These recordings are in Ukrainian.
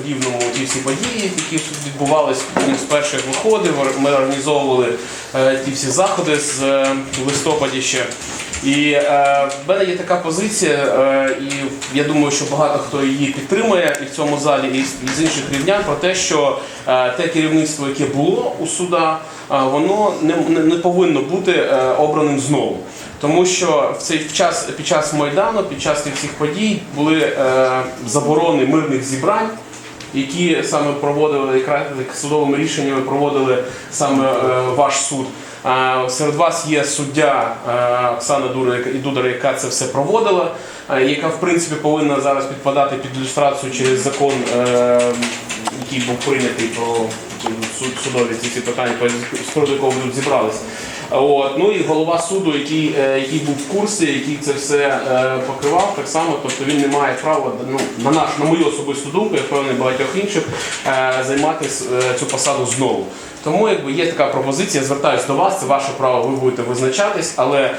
в Рівному ті всі події, які відбувалися. З перших виходив. Ми організовували е, ті всі заходи з е, листопаді ще. І е, в мене є така позиція, е, і я думаю, що багато хто її підтримує і в цьому залі, і з, інших рівнян, про те, що е, те керівництво, яке було у суда, е, воно не, не, повинно бути е, обраним знову. Тому що в цей час під час майдану, під час цих подій були е, заборони мирних зібрань. Які саме проводили якраз судовими рішеннями проводили саме е, ваш суд. Е, серед вас є суддя е, Оксана і Дудар, яка це все проводила, яка в принципі повинна зараз підпадати під ілюстрацію через закон, який був прийнятий про суд судові ці всі питання, приводу якого зібралися. От. Ну і голова суду, який, е, який був в курсі, який це все е, покривав, так само, тобто він не має права, ну, на наш, на мою особисту думку, я впевнений багатьох інших, е, займати цю посаду знову. Тому якби є така пропозиція, звертаюся до вас, це ваше право, ви будете визначатись, але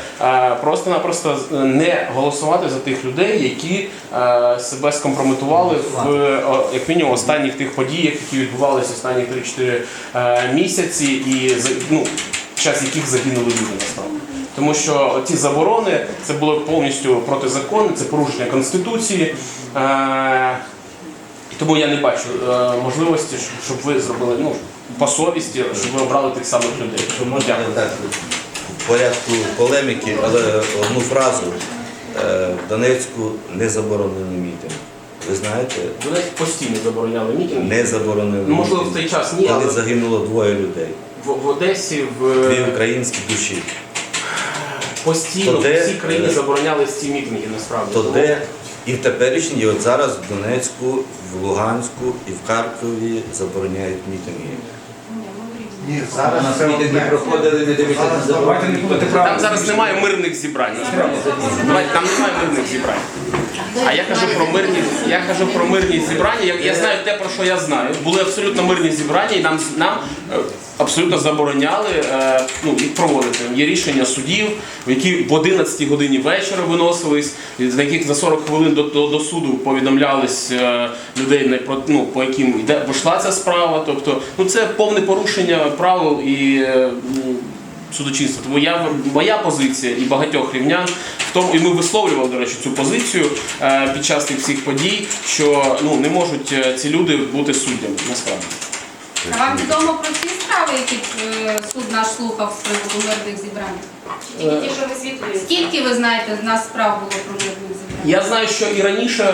просто-напросто не голосувати за тих людей, які себе скомпрометували в як мінімум останніх тих подіях, які відбувалися останні 3-4 е, місяці, і ну, в час яких загинули люди насправді. Тому що ці заборони це було повністю протизаконне, це порушення конституції. Е, тому я не бачу е, можливості, щоб, ви зробили ну, по совісті, щоб ви обрали тих самих людей. Можна так в порядку полеміки, але одну фразу. Е, В Донецьку не заборонений мітинг. Ви знаєте, Донецьк постійно забороняли мітинги. не заборонений Ну, можливо, в мітинг, той час ні, коли але загинуло двоє людей. В, в Одесі в Дві українські душі. постійно То де, всій країні е, ці мітинги насправді. То Тому- де і в теперішній, і от зараз в Донецьку, в Луганську і в Харкові забороняють мітинги. Ні, У зараз нас це мітинги одне. проходили, не на Зараз давайте не будете Там зараз немає мирних зібрань. насправді. Давайте, Там немає мирних зібрань. А я кажу про мирні, я кажу про мирні зібрання. Я, я знаю те, про що я знаю. Були абсолютно мирні зібрання, і нам нам е, абсолютно забороняли е, ну, їх проводити. Є рішення судів, які в 11 годині вечора виносились, за яких за 40 хвилин до, до, до суду повідомлялись е, людей, не про ну, по яким йде йшла ця справа. Тобто, ну це повне порушення правил і. е, ну, судочинства. Тому я моя позиція і багатьох рівнян в тому, і ми висловлювали, до речі, цю позицію е, під час цих всіх подій, що ну не можуть е, ці люди бути суддями насправді. А вам відомо про всі справи, які е, суд наш слухав з приводу мирних зібрань? Тільки ті, що висвітлюють. Скільки ви знаєте, з нас справ було про мирних зібрань? Я знаю, що і раніше е,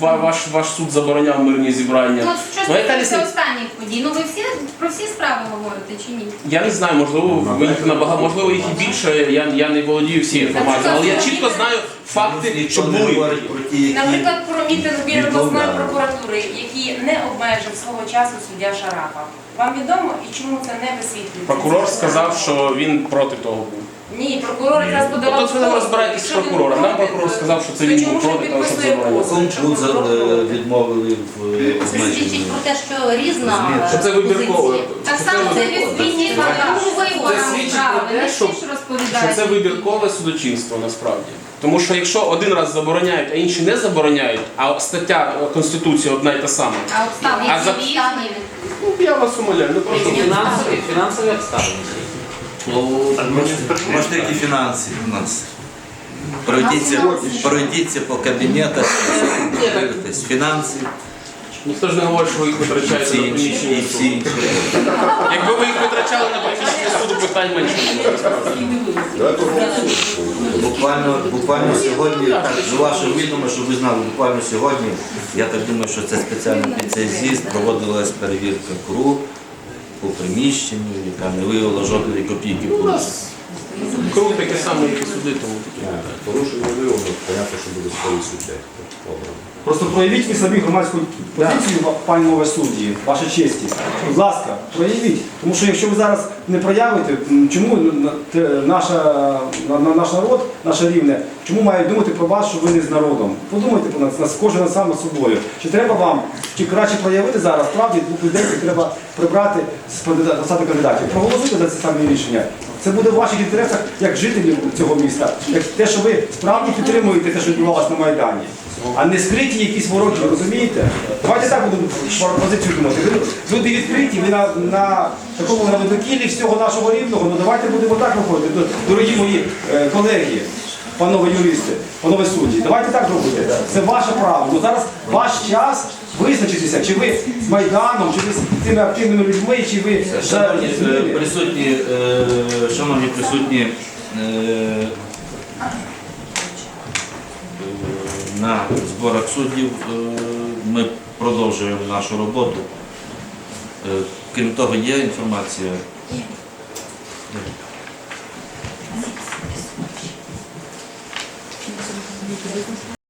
ва- ваш ваш суд забороняв мирні зібрання. Ну, от що Ну, яка стосується різниця? останніх подій? Ну ви всі про всі справи говорите чи ні? Я не знаю, можливо, їх набагато, можливо, їх і більше. Я, я не володію всією інформацією, але я чітко знаю факти, що були. про ті, Наприклад, про мітинг біля обласної прокуратури, який не обмежив свого часу суддя Шарапа. Вам відомо і чому це не висвітлюється? Прокурор сказав, що він проти того був. Ні, прокурор якраз подавав. Тобто ви не розбираєтесь з прокурором. Нам прокурор сказав, що це він був проти того, щоб підписує заборонити? позов, якщо Суд за- прокурор е, відмовили в е, Це свідчить про те, що різна Що це вибірково. Так само це відповідні Це свідчить про те, що- Що це вибіркове судочинство насправді. Тому що якщо один раз забороняють, а інші не забороняють, а стаття е, Конституції одна й та сама. А обставини за- Ну я вас умоляю, ну просто Фінансові, фінансові обставини. Можете які фінанси у нас? Пройдіться, пройдіться по кабінетах, дивитесь, фінанси, ніхто ж не говорить, що ви їх витрачаєте на приміщення всі суду. Якби ви їх витрачали на приміщення суду, питань менше. Буквально, буквально сьогодні, так, з вашого відомо, щоб ви знали, буквально сьогодні, я так думаю, що це спеціально під цей з'їзд проводилась перевірка КРУ по приміщенню, яка не виявила жодної копійки. У нас круг таке саме, як і суди, тому таке. Порушення виявлено, понятно, що буде свої суддя. Просто проявіть ви собі громадську позицію, пані нове судді, ваша честі. Будь ласка, проявіть. Тому що якщо ви зараз не проявите, м, чому те- наша, на- на- наш народ, наше рівне, чому має думати про вас, що ви не з народом? Подумайте про нас, нас кожен сам над собою. Чи треба вам, чи краще проявити зараз, справді двох людей треба прибрати з посади кандидатів. Проголосуйте за ці самі рішення. Це буде в ваших інтересах як жителів цього міста, як те, що ви справді підтримуєте те, що відбувалося на Майдані. а не скриті якісь вороги, розумієте? Давайте так будемо позицію думати. Ви- Люди відкриті, ви на, на такому на видокіллі всього нашого рівного, ну давайте будемо так виходити. Дорогі мої е, колеги, панове юристи, панове судді, давайте так робити. Це ваше право. Ну зараз ваш час визначитися, чи ви з Майданом, чи ви з тими активними людьми, чи ви Шановні е, присутні, е, шановні присутні е, на зборах суддів, е, ми продовжуємо нашу роботу. Е, Крім того, є інформація.